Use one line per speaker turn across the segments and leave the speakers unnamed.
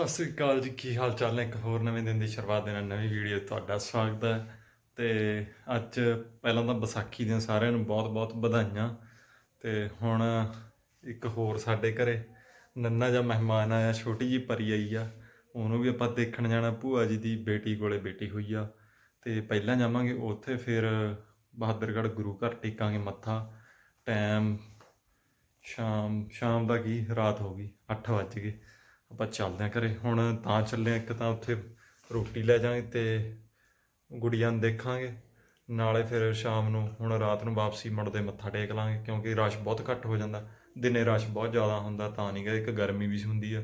ਸਤਿ ਸ੍ਰੀ ਅਕਾਲ ਜੀ, ਕੀ ਹਾਲ ਚਾਲ ਨੇ? ਇੱਕ ਹੋਰ ਨਵੇਂ ਦਿਨ ਦੀ ਸ਼ੁਰੂਆਤ ਦੇ ਨਾਲ ਨਵੀਂ ਵੀਡੀਓ 'ਚ ਤੁਹਾਡਾ ਸਵਾਗਤ ਹੈ। ਤੇ ਅੱਜ ਪਹਿਲਾਂ ਤਾਂ ਵਿਸਾਖੀ ਦੀਆਂ ਸਾਰਿਆਂ ਨੂੰ ਬਹੁਤ-ਬਹੁਤ ਵਧਾਈਆਂ। ਤੇ ਹੁਣ ਇੱਕ ਹੋਰ ਸਾਡੇ ਘਰੇ ਨੰਨਾ ਜਾਂ ਮਹਿਮਾਨ ਆਇਆ, ਛੋਟੀ ਜੀ ਪਰੀ ਆਈ ਆ। ਉਹਨੂੰ ਵੀ ਆਪਾਂ ਦੇਖਣ ਜਾਣਾ, ਭੂਆ ਜੀ ਦੀ ਬੇਟੀ ਕੋਲੇ ਬੇਟੀ ਹੋਈ ਆ। ਤੇ ਪਹਿਲਾਂ ਜਾਵਾਂਗੇ ਉੱਥੇ, ਫਿਰ ਬਹਾਦਰਗੜ੍ਹ ਗੁਰੂ ਘਰ ਟੇਕਾਂਗੇ ਮੱਥਾ। ਟਾਈਮ ਸ਼ਾਮ ਸ਼ਾਮ ਦਾ ਕੀ? ਰਾਤ ਹੋ ਗਈ 8 ਵੱਜ ਗਏ। ਆਪਾਂ ਚੱਲਦੇ ਆਂ ਘਰੇ। ਹੁਣ ਤਾਂ ਚੱਲੇ ਆਂ ਇੱਕ ਤਾਂ ਉੱਥੇ ਰੋਟੀ ਲੈ ਜਾਾਂਗੇ ਤੇ ਗੁੜੀਆਂ ਨੂੰ ਦੇਖਾਂਗੇ। ਨਾਲੇ ਫਿਰ ਸ਼ਾਮ ਨੂੰ, ਹੁਣ ਰਾਤ ਨੂੰ ਵਾਪਸੀ ਮੁੜਦੇ ਮੱਥਾ ਟੇਕ ਲਾਂਗੇ ਕਿਉਂਕਿ ਰਸ਼ ਬਹੁਤ ਘੱਟ ਹੋ ਜਾਂਦਾ। ਦਿਨੇ ਰਸ਼ ਬਹੁਤ ਜ਼ਿਆਦਾ ਹੁੰਦਾ, ਤਾਂ ਨਹੀਂ ਗਏ ਇੱਕ ਗਰਮੀ ਵੀ ਹੁੰਦੀ ਆ।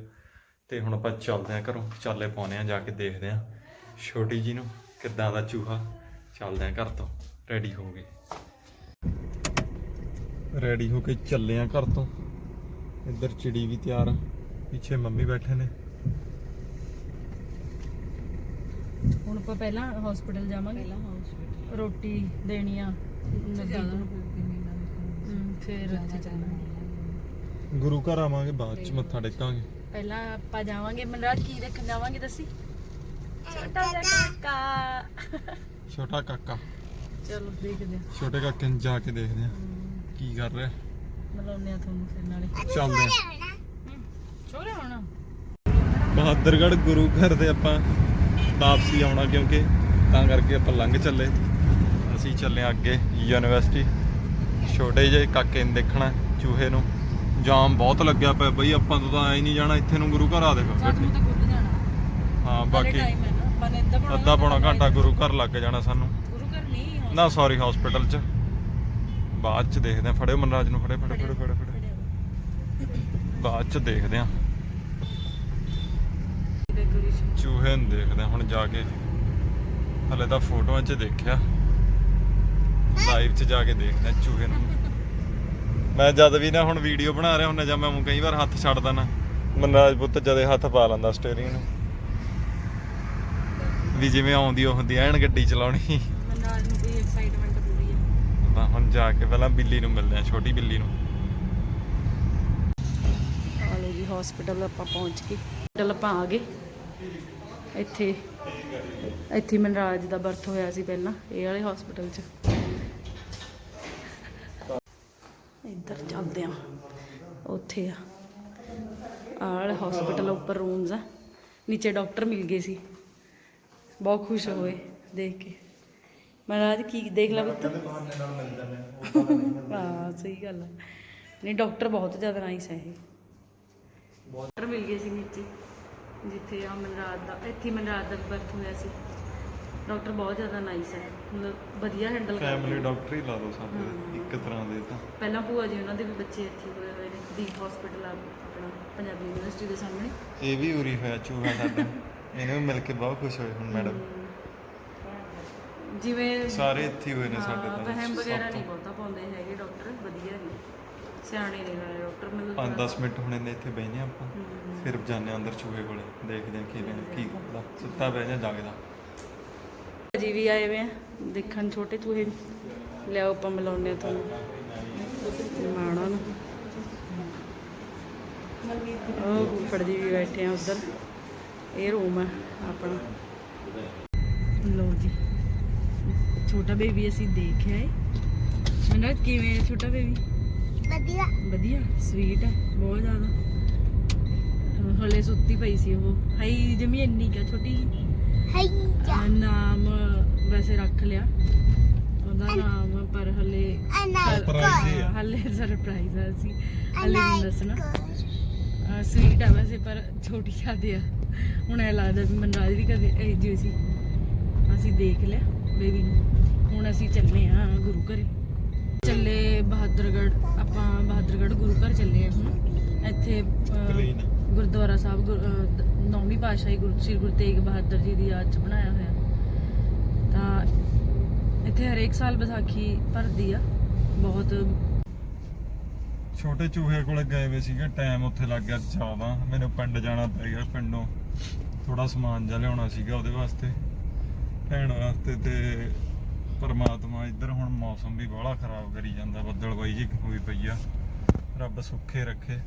ਤੇ ਹੁਣ ਆਪਾਂ ਚੱਲਦੇ ਆਂ ਘਰੋਂ, ਚੱਲੇ ਪਾਉਨੇ ਆ ਜਾ ਕੇ ਦੇਖਦੇ ਆਂ ਛੋਟੀ ਜੀ ਨੂੰ ਕਿੱਦਾਂ ਦਾ ਚੂਹਾ? ਚੱਲਦੇ ਆਂ ਘਰ ਤੋਂ ਰੈਡੀ ਹੋ ਗਏ। ਰੈਡੀ ਹੋ ਕੇ ਚੱਲੇ ਆਂ ਘਰ ਤੋਂ। ਇੱਧਰ ਚਿੜੀ ਵੀ ਤਿਆਰ ਆ। ਪਿੱਛੇ ਮੰਮੀ ਬੈਠੇ ਨੇ।
ਹੁਣ ਆਪਾਂ ਪਹਿਲਾਂ ਹਸਪੀਟਲ ਜਾਵਾਂਗੇ।
ਪਹਿਲਾਂ ਹਸਪੀਟਲ
ਰੋਟੀ ਦੇਣੀ ਆ ਨਦੀ
ਫਿਰ
ਉੱਥੇ
ਗੁਰੂ ਘਰ ਆਵਾਂਗੇ ਬਾਅਦ ਚ ਮੱਥਾ ਟੇਕਾਂਗੇ।
ਪਹਿਲਾਂ ਆਪਾਂ ਜਾਵਾਂਗੇ ਮਨਰਾਜ ਕੀ ਦੇਖਣ ਜਾਵਾਂਗੇ ਦੱਸੀ? ਛੋਟਾ ਕਾਕਾ।
ਛੋਟਾ ਕਾਕਾ।
ਚਲੋ ਦੇਖਦੇ ਆ
ਛੋਟੇ ਕਾਕੇ ਨੂੰ ਜਾ ਕੇ ਦੇਖਦੇ ਆ ਕੀ ਕਰ ਰਿਹਾ?
ਮਲਾਉਨੇ ਆ ਤੁਹਾਨੂੰ ਫਿਰ ਨਾਲੇ।
ਚੱਲਦੇ ਆ
ਹੋਣਾ।
ਬਹਾਦਰਗੜ੍ਹ ਗੁਰੂ ਘਰ ਦੇ ਆਪਾਂ ਵਾਪਸੀ ਆਉਣਾ ਕਿਉਂਕਿ ਤਾਂ ਕਰਕੇ ਆਪਾਂ ਲੰਘ ਚੱਲੇ। ਅਸੀਂ ਚੱਲੇ ਅੱਗੇ ਯੂਨੀਵਰਸਿਟੀ। ਛੋਟੇ ਜਿਹੇ ਕਾਕੇ ਨੂੰ ਦੇਖਣਾ ਚੂਹੇ ਨੂੰ। ਜਾਮ ਬਹੁਤ ਲੱਗਿਆ ਪਿਆ ਬਈ ਆਪਾਂ ਤੋਂ ਤਾਂ ਐ ਨਹੀਂ ਜਾਣਾ ਇੱਥੇ ਨੂੰ ਗੁਰੂ ਘਰ ਆ
ਸਾਨੂੰ ਤਾਂ ਜਾਣਾ।
ਹਾਂ ਬਾਕੀ
ਟਾਈਮ ਹੈ ਨਾ। ਆਪਾਂ ਨੇ ਅੱਧਾ ਪੌਣਾ
ਅੱਧਾ ਪੌਣਾ ਘੰਟਾ ਗੁਰੂ ਘਰ ਲੱਗ ਜਾਣਾ ਸਾਨੂੰ।
ਗੁਰੂ ਘਰ ਨਹੀਂ
ਨਾ ਸੌਰੀ ਹਸਪੀਟਲ 'ਚ। ਬਾਅਦ 'ਚ ਦੇਖਦੇ ਆ ਫੜਿਓ ਮਨਰਾਜ ਨੂੰ ਫੜੇ ਫੜੇ ਫੜੇ ਫੜੇ ਬਾਅਦ 'ਚ ਦੇਖਦੇ ਆ ਚੂਹੇ ਨੂੰ ਦੇਖਦੇ ਹੁਣ ਜਾ ਕੇ ਹਲੇ ਤਾਂ ਫੋਟੋਆਂ 'ਚ ਦੇਖਿਆ। ਲਾਈਵ 'ਚ ਜਾ ਕੇ ਦੇਖਦੇ ਚੂਹੇ ਨੂੰ। ਮੈਂ ਜਦ ਵੀ ਨਾ ਹੁਣ ਵੀਡੀਓ ਬਣਾ ਰਿਹਾ ਹੁੰਦਾ ਜਾਂ ਮੈਂ ਕਈ ਵਾਰ ਹੱਥ ਛੱਡ ਦਣਾ ਮਨਰਾਜ ਪੁੱਤ ਜਦੇ ਹੱਥ ਪਾ ਲੈਂਦਾ ਸਟੀਅਰਿੰਗ ਨੂੰ। ਵੀ ਜਿਵੇਂ ਆਉਂਦੀ ਉਹ ਹੁੰਦੀ ਐਨ ਗੱਡੀ ਚਲਾਉਣੀ।
ਮਨਰਾਜ ਨੂੰ ਵੀ ਐਕਸਾਈਟਮੈਂਟ ਪੂਰੀ ਹੈ
ਤਾਂ ਹੁਣ ਜਾ ਕੇ ਪਹਿਲਾਂ ਬਿੱਲੀ ਨੂੰ ਮਿਲਦੇ ਆ, ਛੋਟੀ ਬਿੱਲੀ ਨੂੰ।
ਆ ਜੀ ਹਸਪੀਟਲ ਆਪਾਂ ਪਹੁੰਚ ਗਏ। ਹਸਪੀਟਲ ਆਪਾਂ ਆ ਗਏ। ਇੱਥੇ ਇੱਥੇ ਮਨਰਾਜ ਦਾ ਬਰਥ ਹੋਇਆ ਸੀ ਪਹਿਲਾਂ, ਇਹ ਵਾਲੇ ਹਸਪੀਟਲ 'ਚ। ਇੱਧਰ ਚੱਲਦੇ ਆ ਉੱਥੇ ਆ। ਆਹ ਹਸਪੀਟਲ ਉੱਪਰ ਰੂਮਸ ਆ। ਨੀਚੇ ਡਾਕਟਰ ਮਿਲ ਗਏ ਸੀ। ਬਹੁਤ ਖੁਸ਼ ਹੋਏ ਦੇਖ ਕੇ। ਮਹਾਰਾਜ ਕੀ ਦੇਖ ਲਾ ਪੁੱਤ। ਹਾਂ, ਸਹੀ ਗੱਲ ਆ। ਨਹੀਂ ਡਾਕਟਰ ਬਹੁਤ ਜ਼ਿਆਦਾ ਨਾਈਸ ਹੈ ਇਹ। ਡਾਕਟਰ ਮਿਲ ਗਏ ਸੀ ਨੀਚੇ। ਜਿੱਥੇ ਆ ਮਨਰਾਜ ਦਾ ਇੱਥੇ ਮਨਰਾਜ ਦਾ ਬਰਥ ਹੋਇਆ ਸੀ। ਡਾਕਟਰ ਬਹੁਤ ਜ਼ਿਆਦਾ ਨਾਈਸ ਹੈ। ਮਤਲਬ ਵਧੀਆ ਹੈਂਡਲ
ਫੈਮਿਲੀ
ਕਰਦੇ
ਡਾਕਟਰ ਹੀ ਲਾ ਲਓ ਸਾਡੇ ਇੱਕ ਤਰ੍ਹਾਂ ਦੇ ਤਾਂ।
ਪਹਿਲਾਂ ਭੂਆ ਜੀ ਉਹਨਾਂ ਦੇ ਵੀ ਬੱਚੇ ਇੱਥੇ ਹੋਏ ਹੋਏ ਨੇ ਦੀ ਹਸਪੀਟਲ ਆ ਆਪਣਾ ਪੰਜਾਬੀ ਯੂਨੀਵਰਸਿਟੀ ਦੇ ਸਾਹਮਣੇ।
ਇਹ ਵੀ ਉਰੀ ਹੋਇਆ ਚੂਹਾ ਸਾਡਾ। ਇਹਨੂੰ ਵੀ ਮਿਲ ਕੇ ਬਹੁਤ ਖੁਸ਼ ਹੋਏ ਹੁਣ ਮੈਡਮ
ਜਿਵੇਂ
ਸਾਰੇ ਇੱਥੇ ਹੀ ਹੋਏ ਨੇ ਸਾਡੇ
ਹਾਂ,
ਤਾਂ।
ਵਹਿਮ ਵਗੈਰਾ ਨਹੀਂ ਬਹੁਤਾ ਪਾਉਂਦੇ ਨੇ ਸਿਆਣੇ ਨੇ ਨਾਲੇ ਡਾਕਟਰ ਮਤਲਬ
5-10 ਮਿੰਟ ਹੁਣੇ ਨੇ ਇੱਥੇ ਬੈਠੇ ਆਪਾਂ। ਫਿਰ ਹਾਂ ਅੰਦਰ ਚੂਹੇ ਕੋਲੇ ਦੇਖਦੇ ਹਾਂ ਕੀ ਨੇ ਕੀ ਕਰਦਾ ਸੁੱਤਾ ਬਹਿ ਜਾਂ ਜਾਗਦਾ।
ਜੀ ਵੀ ਆਏ ਵੇ ਆ ਦੇਖਣ ਛੋਟੇ ਚੂਹੇ। ਲਿਆਓ ਆਪਾਂ ਮਿਲਾਉਂਦੇ ਆ ਤੁਹਾਨੂੰ। ਮਾਣਾ ਨੂੰ। ਉਹ ਫੁੱਫੜ ਜੀ ਵੀ ਬੈਠੇ ਆ ਉਧਰ। ਇਹ ਰੂਮ ਆ ਆਪਣਾ। ਲਓ ਜੀ। ਛੋਟਾ ਬੇਬੀ ਅਸੀਂ ਦੇਖਿਆ ਏ। ਮੈਨੂੰ ਕਿਵੇਂ ਹੈ ਛੋਟਾ ਬੇਬੀ
ਵਧੀਆ।
ਵਧੀਆ ਸਵੀਟ ਹੈ ਬਹੁਤ ਜ਼ਿਆਦਾ। ਹਲੇ ਸੁੱਤੀ ਪਈ ਸੀ ਉਹ। ਹਾਈ ਜਮੀ ਇੰਨੀ ਕਿਆ ਛੋਟੀ ਜਿਹੀ
ਹਾਈ
ਅਹ ਨਾਮ ਵੈਸੇ ਰੱਖ ਲਿਆ। ਉਹਦਾ ਨਾਮ ਪਰ ਹਲੇ
Surprise ਹੀ ਆ।
ਹਲੇ ਸਰਪ੍ਰਾਈਜ਼ ਆ ਸੀ ਹਲੇ ਨਹੀਂ ਦੱਸਣਾ। ਸਵੀਟ ਆ ਵੈਸੇ ਪਰ ਛੋਟੀ ਜ਼ਿਆਦੇ ਆ। ਹੁਣ ਇਹ ਲੱਗਦਾ ਵੀ ਮਨਰਾਜ ਵੀ ਕਦੇ ਇਹ ਜਿਹੀ ਸੀ। ਅਸੀਂ ਦੇਖ ਲਿਆ ਬੇਬੀ ਨੂੰ। ਹੁਣ ਅਸੀਂ ਚੱਲੇ ਆ ਗੁਰੂ ਘਰੇ। ਚੱਲੇ ਬਹਾਦਰਗੜ੍ਹ ਆਪਾਂ ਬਹਾਦਰਗੜ੍ਹ ਗੁਰੂ ਘਰ ਚੱਲੇ ਆ ਹੁਣ। ਇੱਥੇ। ਗੁਰਦੁਆਰਾ ਸਾਹਿਬ ਨੌਵੀਂ ਪਾਤਸ਼ਾਹੀ ਗੁਰੂ ਸ੍ਰੀ ਗੁਰੂ ਤੇਗ ਬਹਾਦਰ ਜੀ ਦੀ ਯਾਦ ਚ ਬਣਾਇਆ ਹੋਇਆ। ਤਾਂ ਇੱਥੇ ਹਰੇਕ ਸਾਲ ਵਿਸਾਖੀ ਭਰਦੀ ਆ। ਬਹੁਤ
ਛੋਟੇ ਚੂਹੇ ਕੋਲੇ ਗਏ ਵੇ ਸੀਗੇ ਟਾਈਮ ਉੱਥੇ ਲੱਗ ਗਿਆ ਜ਼ਿਆਦਾ। ਮੈਨੂੰ ਪਿੰਡ ਜਾਣਾ ਪੈ ਗਿਆ ਪਿੰਡੋਂ ਥੋੜਾ ਸਮਾਨ ਜਿਹਾ ਲਿਆਉਣਾ ਸੀਗਾ ਉਹਦੇ ਵਾਸਤੇ। ਭੈਣ ਵਾਸਤੇ ਤੇ ਪਰਮਾਤਮਾ ਇੱਧਰ ਹੁਣ ਮੌਸਮ ਵੀ ਬਾਹਲਾ ਖਰਾਬ ਕਰੀ ਜਾਂਦਾ ਬੱਦਲਬਾਈ ਜੀ ਹੋਈ ਪਈ ਆ। ਰੱਬ ਸੁੱਖੇ ਰੱਖੇ।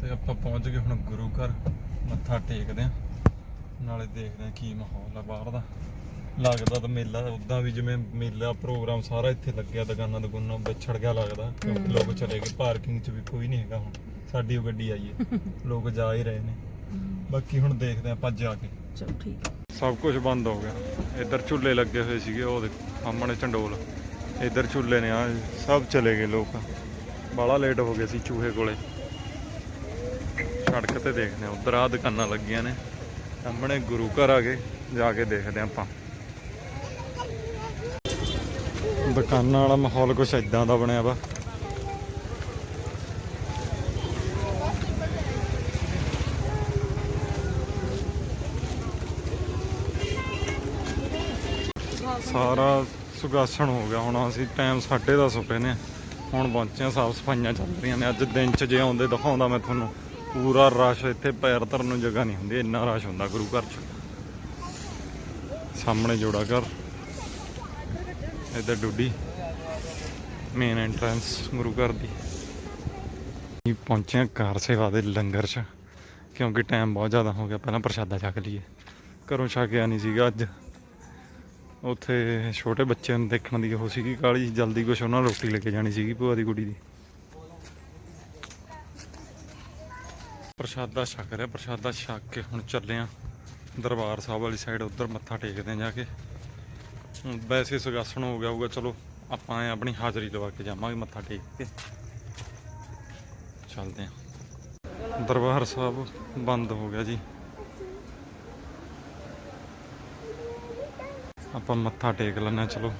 ਤੇ ਆਪਾਂ ਪਹੁੰਚ ਗਏ ਹੁਣ ਗੁਰੂ ਘਰ ਮੱਥਾ ਟੇਕਦੇ ਆ। ਨਾਲੇ ਦੇਖਦੇ ਆ ਕੀ ਮਾਹੌਲ ਆ ਬਾਹਰ ਦਾ। ਲੱਗਦਾ ਤਾਂ ਮੇਲਾ ਉਦਾਂ ਵੀ ਜਿਵੇਂ ਮੇਲਾ ਪ੍ਰੋਗਰਾਮ ਸਾਰਾ ਇੱਥੇ ਲੱਗਿਆ ਦੁਕਾਨਾਂ ਦੁਕਾਨਾਂ ਵਿਛੜ ਗਿਆ ਲੱਗਦਾ। ਕਿਉਂਕਿ ਲੋਕ ਚਲੇ ਗਏ ਪਾਰਕਿੰਗ 'ਚ ਵੀ ਕੋਈ ਨਹੀਂ ਹੈਗਾ ਹੁਣ। ਸਾਡੀ ਉਹ ਗੱਡੀ ਆਈ ਹੈ। ਲੋਕ ਜਾ ਹੀ ਰਹੇ ਨੇ। ਬਾਕੀ ਹੁਣ ਦੇਖਦੇ ਆ ਭੱਜ ਆ ਕੇ।
ਚਲੋ ਠੀਕ ਹੈ
ਸਭ ਕੁਝ ਬੰਦ ਹੋ ਗਿਆ। ਇੱਧਰ ਝੁੱਲੇ ਲੱਗੇ ਹੋਏ ਸੀਗੇ, ਉਹ ਦੇਖੋ, ਸਾਹਮਣੇ ਚੰਡੋਲ। ਇੱਧਰ ਝੁੱਲੇ ਨੇ ਆ ਸਭ ਚਲੇ ਗਏ ਲੋਕ। ਬਾਲਾ ਲੇਟ ਹੋ ਗਏ ਸੀ ਚੂਹੇ ਕੋਲੇ। ਸੜਕ ਤੇ ਦੇਖਦੇ ਆ ਉਧਰ ਆ ਦੁਕਾਨਾਂ ਲੱਗੀਆਂ ਨੇ। ਸਾਹਮਣੇ ਗੁਰੂ ਘਰ ਆ ਗਏ, ਜਾ ਕੇ ਦੇਖਦੇ ਆ ਆਪਾਂ। ਦੁਕਾਨਾਂ ਵਾਲਾ ਮਾਹੌਲ ਕੁਛ ਇਦਾਂ ਦਾ ਬਣਿਆ ਵਾ। ਸਾਰਾ ਸੁਗਾਸਣ ਹੋ ਗਿਆ। ਹੁਣ ਅਸੀਂ ਟਾਈਮ 10:30 ਪਏ ਨੇ। ਹੁਣ ਪਹੁੰਚੇ ਆ ਸਾਫ਼ ਸਫਾਈਆਂ ਚੱਲ ਰਹੀਆਂ ਨੇ। ਅੱਜ ਦਿਨ ਚ ਜੇ ਆਉਂਦੇ ਦਿਖਾਉਂਦਾ ਮੈਂ ਤੁਹਾਨੂੰ। ਪੂਰਾ ਰਸ਼ ਇੱਥੇ ਪੈਰ ਧਰਨ ਨੂੰ ਜਗ੍ਹਾ ਨਹੀਂ ਹੁੰਦੀ। ਇੰਨਾ ਰਸ਼ ਹੁੰਦਾ ਗੁਰੂ ਘਰ ਚ। ਸਾਹਮਣੇ ਜੋੜਾ ਘਰ। ਇੱਧਰ ਡੁੱਡੀ। ਮੇਨ ਐਂਟਰੈਂਸ ਗੁਰੂ ਘਰ ਦੀ। ਅਸੀਂ ਪਹੁੰਚੇ ਹਾਂ ਕਾਰ ਸੇਵਾ ਦੇ ਲੰਗਰ 'ਚ। ਕਿਉਂਕਿ ਟਾਈਮ ਬਹੁਤ ਜ਼ਿਆਦਾ ਹੋ ਗਿਆ। ਪਹਿਲਾਂ ਪ੍ਰਸ਼ਾਦਾ ਛਕ ਲਈਏ। ਘਰੋਂ ਛਕਿਆ ਨਹੀਂ ਸੀਗਾ ਅੱਜ। ਉੱਥੇ ਛੋਟੇ ਬੱਚਿਆਂ ਨੂੰ ਦੇਖਣ ਦੀ ਉਹ ਸੀਗੀ ਕਾਲੀ, ਜਲਦੀ ਕੁਛ ਉਹਨਾਂ ਨੂੰ ਰੋਟੀ ਲੈ ਕੇ ਜਾਣੀ ਸੀਗੀ ਭੂਆ ਦੀ ਕੁੜੀ ਦੀ। ਪ੍ਰਸ਼ਾਦਾ ਛਕ ਰਿਹਾ, ਪ੍ਰਸ਼ਾਦਾ ਛਕ ਕੇ ਹੁਣ ਚੱਲੇ ਆ ਦਰਬਾਰ ਸਾਹਿਬ ਵਾਲੀ ਸਾਈਡ ਉੱਧਰ ਮੱਥਾ ਟੇਕਦੇ ਆ ਜਾ ਕੇ। ਵੈਸੇ ਸੁਗਾਸਣ ਹੋ ਗਿਆ ਹੋਊਗਾ, ਚਲੋ ਆਪਾਂ ਐਂ ਆਪਣੀ ਹਾਜ਼ਰੀ ਲਵਾ ਕੇ ਜਾਵਾਂਗੇ ਮੱਥਾ ਟੇਕ ਕੇ। ਚੱਲਦੇ ਆ। ਦਰਬਾਰ ਸਾਹਿਬ ਬੰਦ ਹੋ ਗਿਆ ਜੀ। ਆਪਾਂ ਮੱਥਾ ਟੇਕ ਲੈਣਾ ਚਲੋ।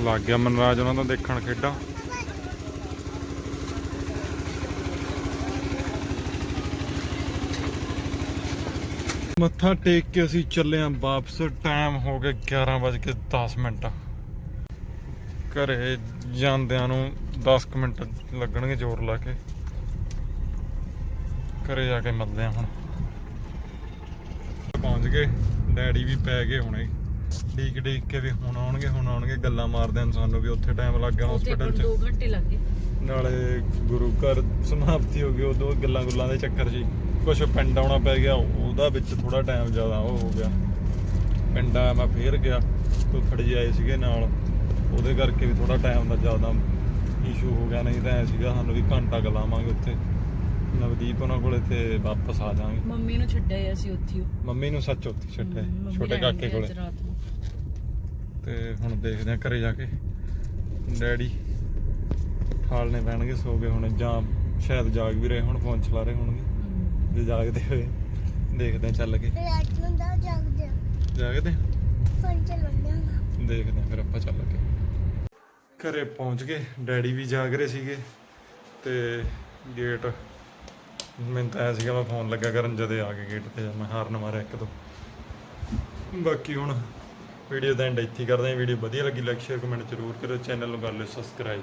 ਲੱਗ ਗਿਆ ਮਨਰਾਜ ਉਹਨਾਂ ਦਾ ਦੇਖਣ ਖੇਡਾਂ। ਮੱਥਾ ਟੇਕ ਕੇ ਅਸੀਂ ਚੱਲੇ ਆਂ ਵਾਪਸ। ਟਾਈਮ ਹੋ ਗਿਆ 11 ਵੱਜ ਕੇ 10 ਮਿੰਟ। ਘਰੇ ਜਾਂਦਿਆਂ ਨੂੰ 10 ਕੁ ਮਿੰਟ ਲੱਗਣਗੇ ਜ਼ੋਰ ਲਾ ਕੇ। ਘਰੇ ਜਾ ਕੇ ਮਿਲਦੇ ਆ ਹੁਣ। ਪਹੁੰਚ ਗਏ। ਡੈਡੀ ਵੀ ਪੈ ਗਏ ਹੁਣੇ। ਡੀਕ ਡੀਕ ਕੇ ਵੀ ਹੁਣ ਆਉਣਗੇ ਹੁਣ ਆਉਣਗੇ। ਗੱਲਾਂ ਮਾਰਦੇ ਹਨ ਸਾਨੂੰ ਵੀ ਉੱਥੇ ਟਾਈਮ ਲੱਗ ਗਿਆ ਹਸਪੀਟਲ 'ਚ।
2 ਘੰਟੇ ਲੱਗ ਗਏ।
ਨਾਲੇ ਗੁਰੂ ਘਰ ਸਮਾਪਤੀ ਹੋ ਗਈ ਉਦੋਂ ਗੱਲਾਂ ਗੁੱਲਾਂ ਦੇ ਚੱਕਰ 'ਚ ਹੀ ਕੁਝ ਪਿੰਡ ਆਉਣਾ ਪੈ ਗਿਆ ਉਹਦਾ ਵਿੱਚ ਥੋੜਾ ਟਾਈਮ ਜ਼ਿਆਦਾ ਉਹ ਹੋ ਗਿਆ। ਪਿੰਡ ਆ ਮੈਂ ਫੇਰ ਗਿਆ ਕੋਈ ਖੜੀ ਆਏ ਸੀਗੇ ਨਾਲ। ਉਹਦੇ ਕਰਕੇ ਵੀ ਥੋੜਾ ਟਾਈਮ ਦਾ ਜ਼ਿਆਦਾ ਇਸ਼ੂ ਹੋ ਗਿਆ ਨਹੀਂ ਤਾਂ ਐ ਸੀਗਾ ਸਾਨੂੰ ਵੀ ਘੰਟਾ ਗਲਾਵਾਂਗੇ ਉੱਥੇ। ਨਵਦੀਪ ਉਹਨਾਂ ਕੋਲੇ ਤੇ ਵਾਪਸ ਆ ਜਾਾਂਗੇ
ਮੰਮੀ ਨੂੰ ਛੱਡਿਆ ਅਸੀਂ ਉੱਥੇ ਹੀ
ਮੰਮੀ ਨੂੰ ਸੱਚ ਉੱਥੇ ਛੱਡਿਆ
ਮੰਮੀ
ਛੋਟੇ
ਲੈਣ
ਕਾਕੇ
ਗਏ
ਕੋਲੇ।
ਅੱਜ ਰਾਤ ਨੂੰ।
ਤੇ ਹੁਣ ਦੇਖਦੇ ਆ ਘਰੇ ਜਾ ਕੇ ਡੈਡੀ ਠਾਲਨੇ ਪੈਣਗੇ ਸੋ ਗਏ ਹੁਣ ਜਾਂ ਸ਼ਾਇਦ ਜਾਗ ਵੀ ਰਹੇ ਹੁਣ ਫੋਨ ਚਲਾ ਰਹੇ ਹੋਣਗੇ।
ਹਮ,
ਜੇ ਜਾਗਦੇ ਹੋਏ ਦੇਖਦੇ ਆ ਚੱਲ ਕੇ।
ਰਾਤ ਨੂੰ ਦਾ ਜਾਗਦੇ
ਜਾਗਦੇ ਆ?
ਫੋਨ ਚਲਾਉਂਦਾ
ਦੇਖਦੇ ਆ ਫਿਰ ਆਪਾਂ ਚੱਲ ਕੇ। ਘਰੇ ਪਹੁੰਚ ਗਏ ਡੈਡੀ ਵੀ ਜਾਗ ਰਹੇ ਸੀਗੇ ਤੇ ਗੇਟ ਮੈਨੂੰ ਤਾਂ ਐਂ ਸੀਗਾ, ਮੈਂ ਫੋਨ ਲੱਗਾ ਕਰਨ ਜਦੇ ਆ ਕੇ ਗੇਟ ਤੇ, ਮੈਂ ਹਾਰਨ ਮਾਰਿਆ ਇੱਕ ਦੋ। ਬਾਕੀ ਹੁਣ ਵੀਡੀਓ ਦਾ ਐਂਡ ਇੱਥੇ ਹੀ ਕਰਦੇ ਹਾਂ ਵੀਡੀਓ ਵਧੀਆ ਲੱਗੀ ਲਾਈਕ ਸ਼ੇਅਰ ਕਮੈਂਟ ਜ਼ਰੂਰ ਕਰਿਓ ਚੈਨਲ ਨੂੰ ਕਰ ਲਿਓ ਸਬਸਕ੍ਰਾਈਬ